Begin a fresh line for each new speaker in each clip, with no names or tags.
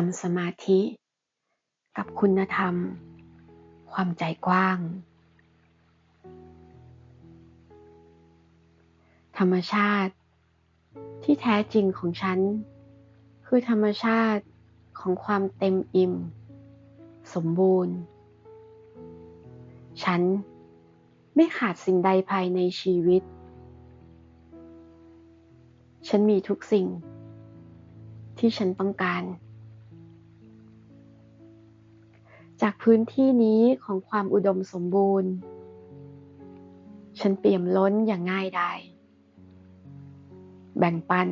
ทำสมาธิ กับคุณธรรม ความใจกว้าง ธรรมชาติที่แท้จริงของฉัน คือธรรมชาติของความเต็มอิ่ม สมบูรณ์ ฉันไม่ขาดสิ่งใดภายในชีวิต ฉันมีทุกสิ่งที่ฉันต้องการ จากพื้นที่นี้ของความอุดมสมบูรณ์ ฉันเปี่ยมล้นอย่างง่ายดายแบ่งปัน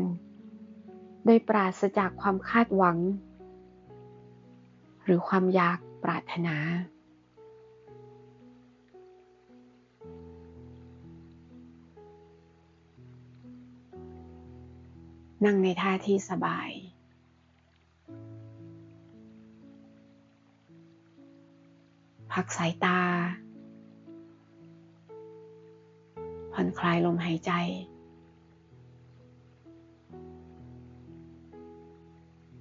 โดยปราศจากความคาดหวัง หรือความอยากปรารถนา นั่งในท่าที่สบาย พักสายตา ผ่อนคลายลมหายใจ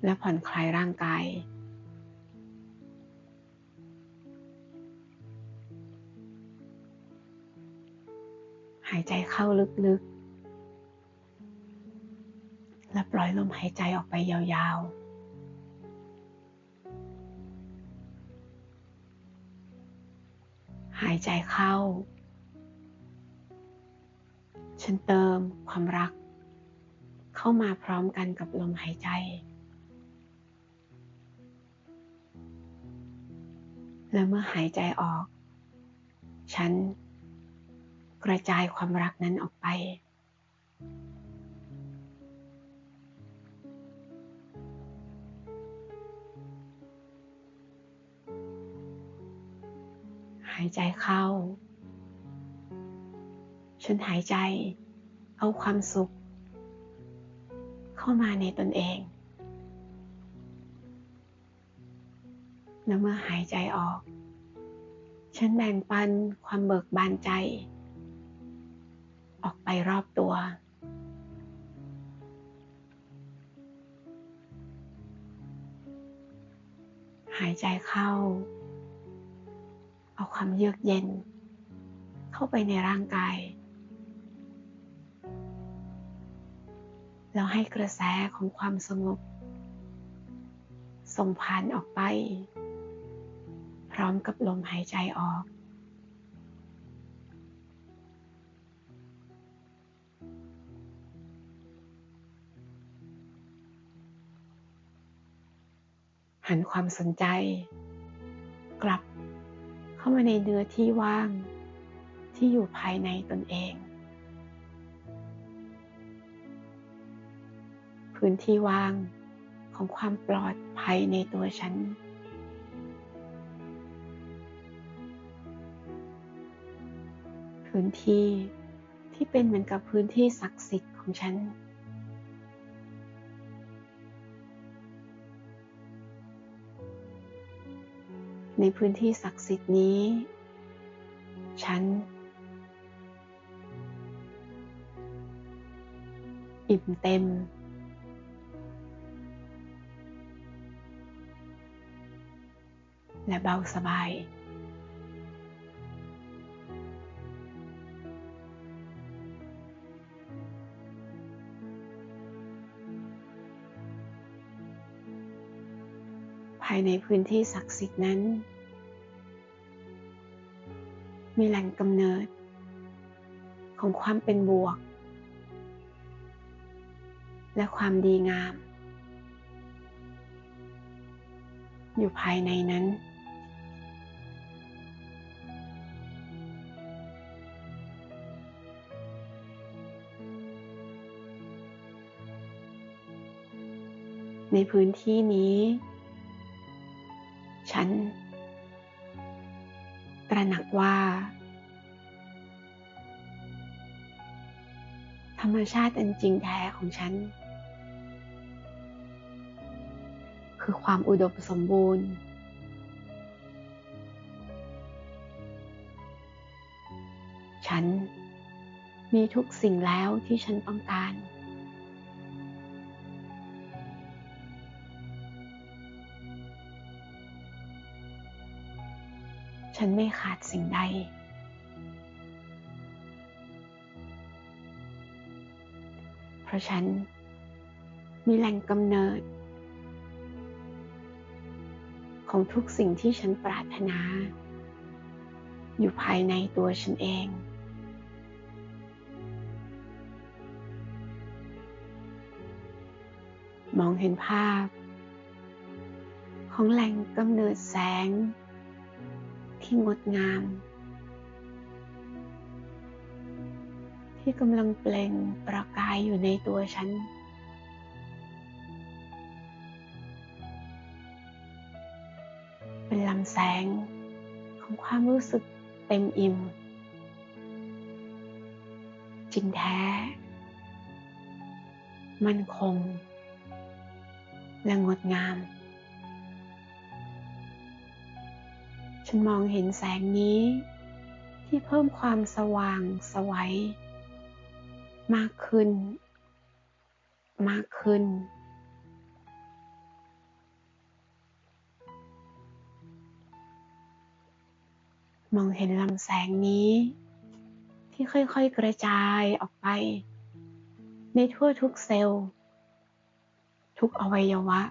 และผ่อนคลายร่างกายหายใจเข้าลึกๆ และปล่อยลมหายใจออกไปยาวๆ หายใจเข้า ฉันเติมความรัก เข้ามาพร้อมกันกับลมหายใจ และเมื่อหายใจออก ฉันกระจายความรักนั้นออกไป หายใจเข้า ฉันหายใจเอาความสุข เข้ามาในตนเองและเมื่อหายใจออก ฉันแบ่งปันความเบิกบานใจ ออกไปรอบตัว หายใจเข้า เอาความเยือกเย็น เข้าไปในร่างกาย แล้วให้กระแสของความสงบ ส่งผ่านออกไป พร้อมกับลมหายใจออก หันความสนใจ กลับ เข้ามาในเนื้อที่ว่าง ที่อยู่ภายในตนเอง พื้นที่ว่างของความปลอดภัยในตัวฉัน พื้นที่ที่เป็นเหมือนกับพื้นที่ศักดิ์สิทธิ์ของฉัน ในพื้นที่ศักดิ์สิทธิ์นี้ ฉัน อิ่มเต็ม และเบาสบายายในพื้นที่ศักดิ์สิทธิ์นั้น มีแหล่งกำเนิด ของความเป็นบวก และความดีงาม อยู่ภายในนั้นในพื้นที่นี้ ว่าธรรมชาติอันจริงแท้ของฉัน คือความอุดมสมบูรณ์ ฉันมีทุกสิ่งแล้วที่ฉันต้องการ ฉันไม่ขาดสิ่งใด เพราะฉันมีแหล่งกำเนิด ของทุกสิ่งที่ฉันปรารถนา อยู่ภายในตัวฉันเอง มองเห็นภาพ ของแหล่งกำเนิดแสง ที่งดงาม ที่กำลังเปล่งประกายอยู่ในตัวฉัน เป็นลำแสงของความรู้สึกเต็มอิ่ม จริงแท้ มั่นคง และงดงาม ฉันมองเห็นแสงนี้ ที่เพิ่มความสว่างสวัยมากขึ้น มากขึ้น มองเห็นลำแสงนี้ ที่ค่อยๆกระจายออกไป ในทั่วทุกเซลล์ ทุกอวัยวะ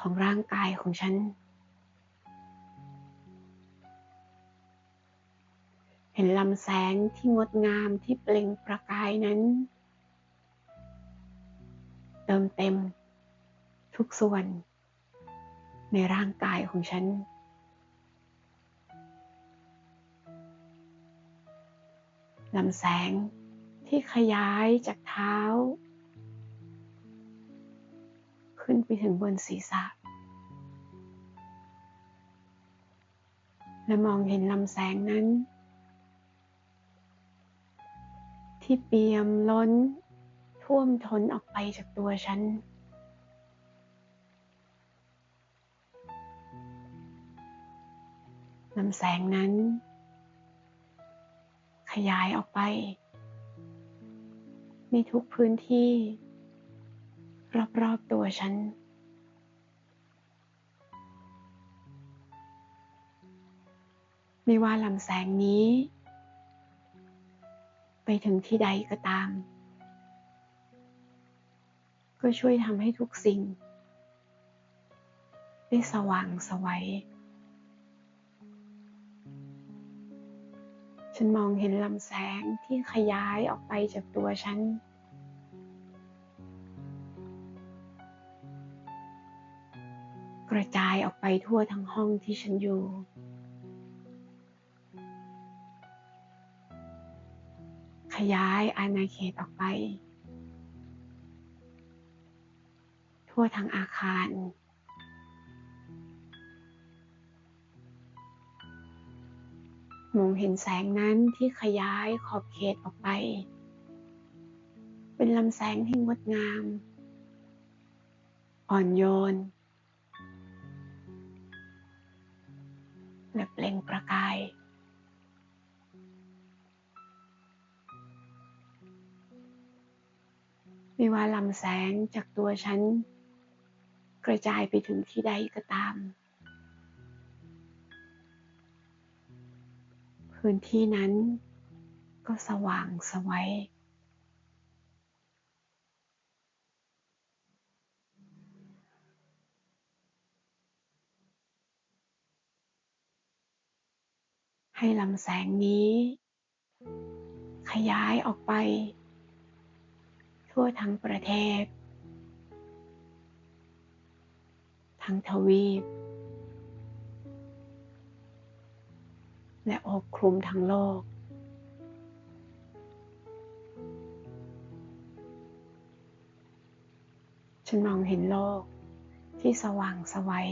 ของร่างกายของฉัน เห็นลำแสงที่งดงามที่เปล่งประกายนั้น เติมเต็มทุกส่วนในร่างกายของฉัน ลำแสงที่ขยายจากเท้า ขึ้นไปถึงบนศีรษะ และมองเห็นลำแสงนั้น ที่เปี่ยมล้น ท่วมท้นออกไปจากตัวฉันลำแสงนั้น ขยายออกไป ในทุกพื้นที่ รอบๆตัวฉันไม่ว่าลำแสงนี้ ไปถึงที่ใดก็ตาม ก็ช่วยทำให้ทุกสิ่ง ได้สว่างสวัยฉันมองเห็นลำแสงที่ขยายออกไปจากตัวฉัน กระจายออกไปทั่วทั้งห้องที่ฉันอยู่ ขยายอาณาเขตออกไป ทั่วทั้งอาคาร มองเห็นแสงนั้นที่ขยายขอบเขตออกไป เป็นลำแสงที่งดงาม อ่อนโยน และเปล่งประกาย ไม่ว่าลำแสงจากตัวฉัน กระจายไปถึงที่ใดก็ตาม พื้นที่นั้นก็สว่างสวัยให้ลำแสงนี้ ขยายออกไป ทั่วทั้งประเทศ ทั้งทวีป และอบคลุมทั้งโลก ฉันมองเห็นโลกที่สว่างสวัย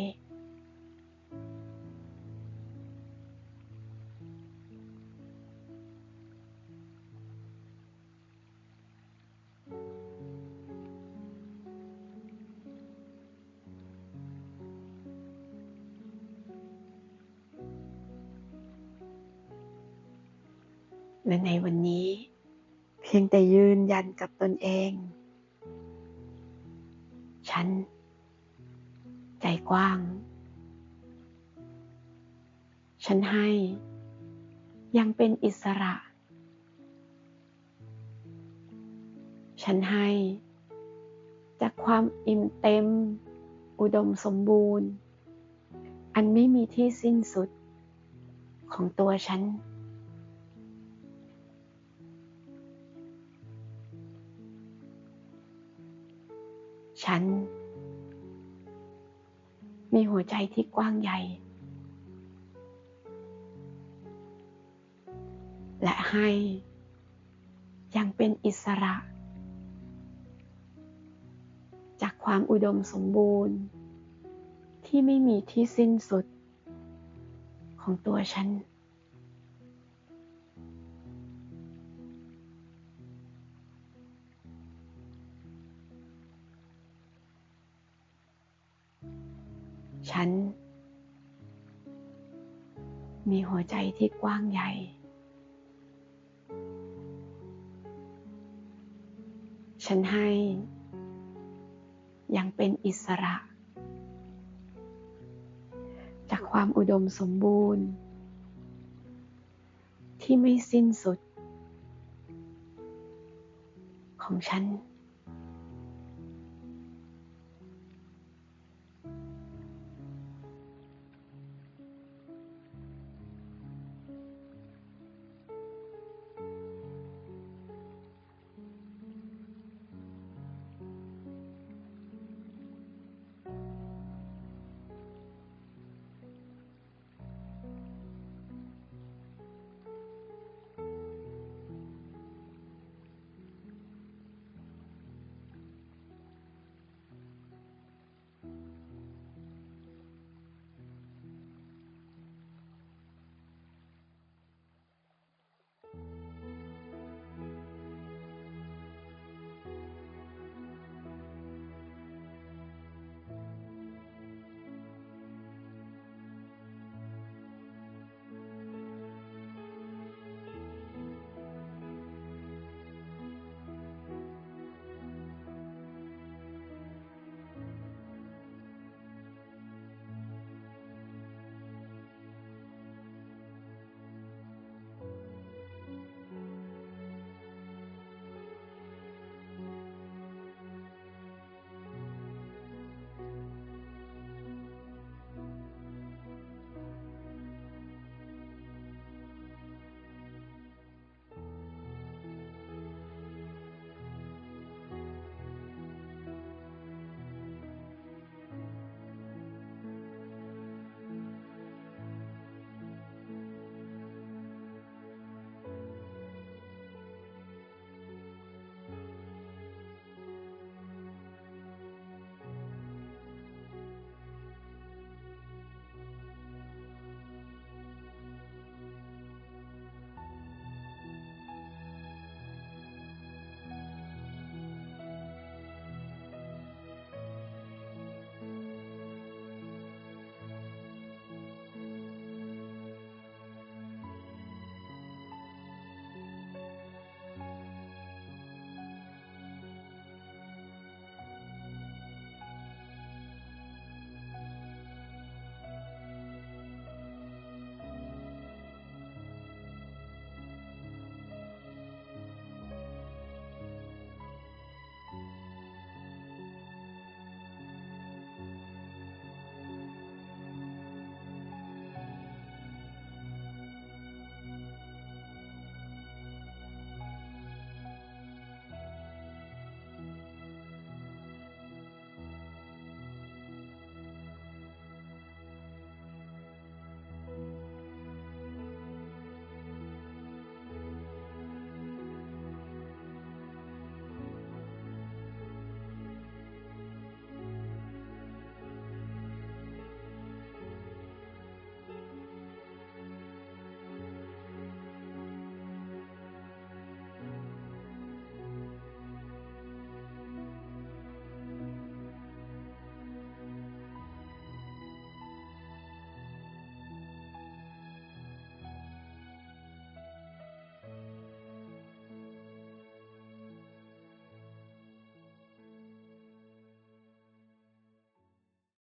และในวันนี้ เพียงแต่ยืนยันกับตนเอง ฉัน ใจกว้าง ฉันให้ยังเป็นอิสระ ฉันให้ จากความอิ่มเต็ม อุดมสมบูรณ์ อันไม่มีที่สิ้นสุดของตัวฉัน ฉัน มีหัวใจที่กว้างใหญ่ และให้ยังเป็นอิสระ จากความอุดมสมบูรณ์ ที่ไม่มีที่สิ้นสุดของตัวฉัน ฉัน มีหัวใจที่กว้างใหญ่ ฉันให้ยังเป็นอิสระ จากความอุดมสมบูรณ์ ที่ไม่สิ้นสุด ของฉัน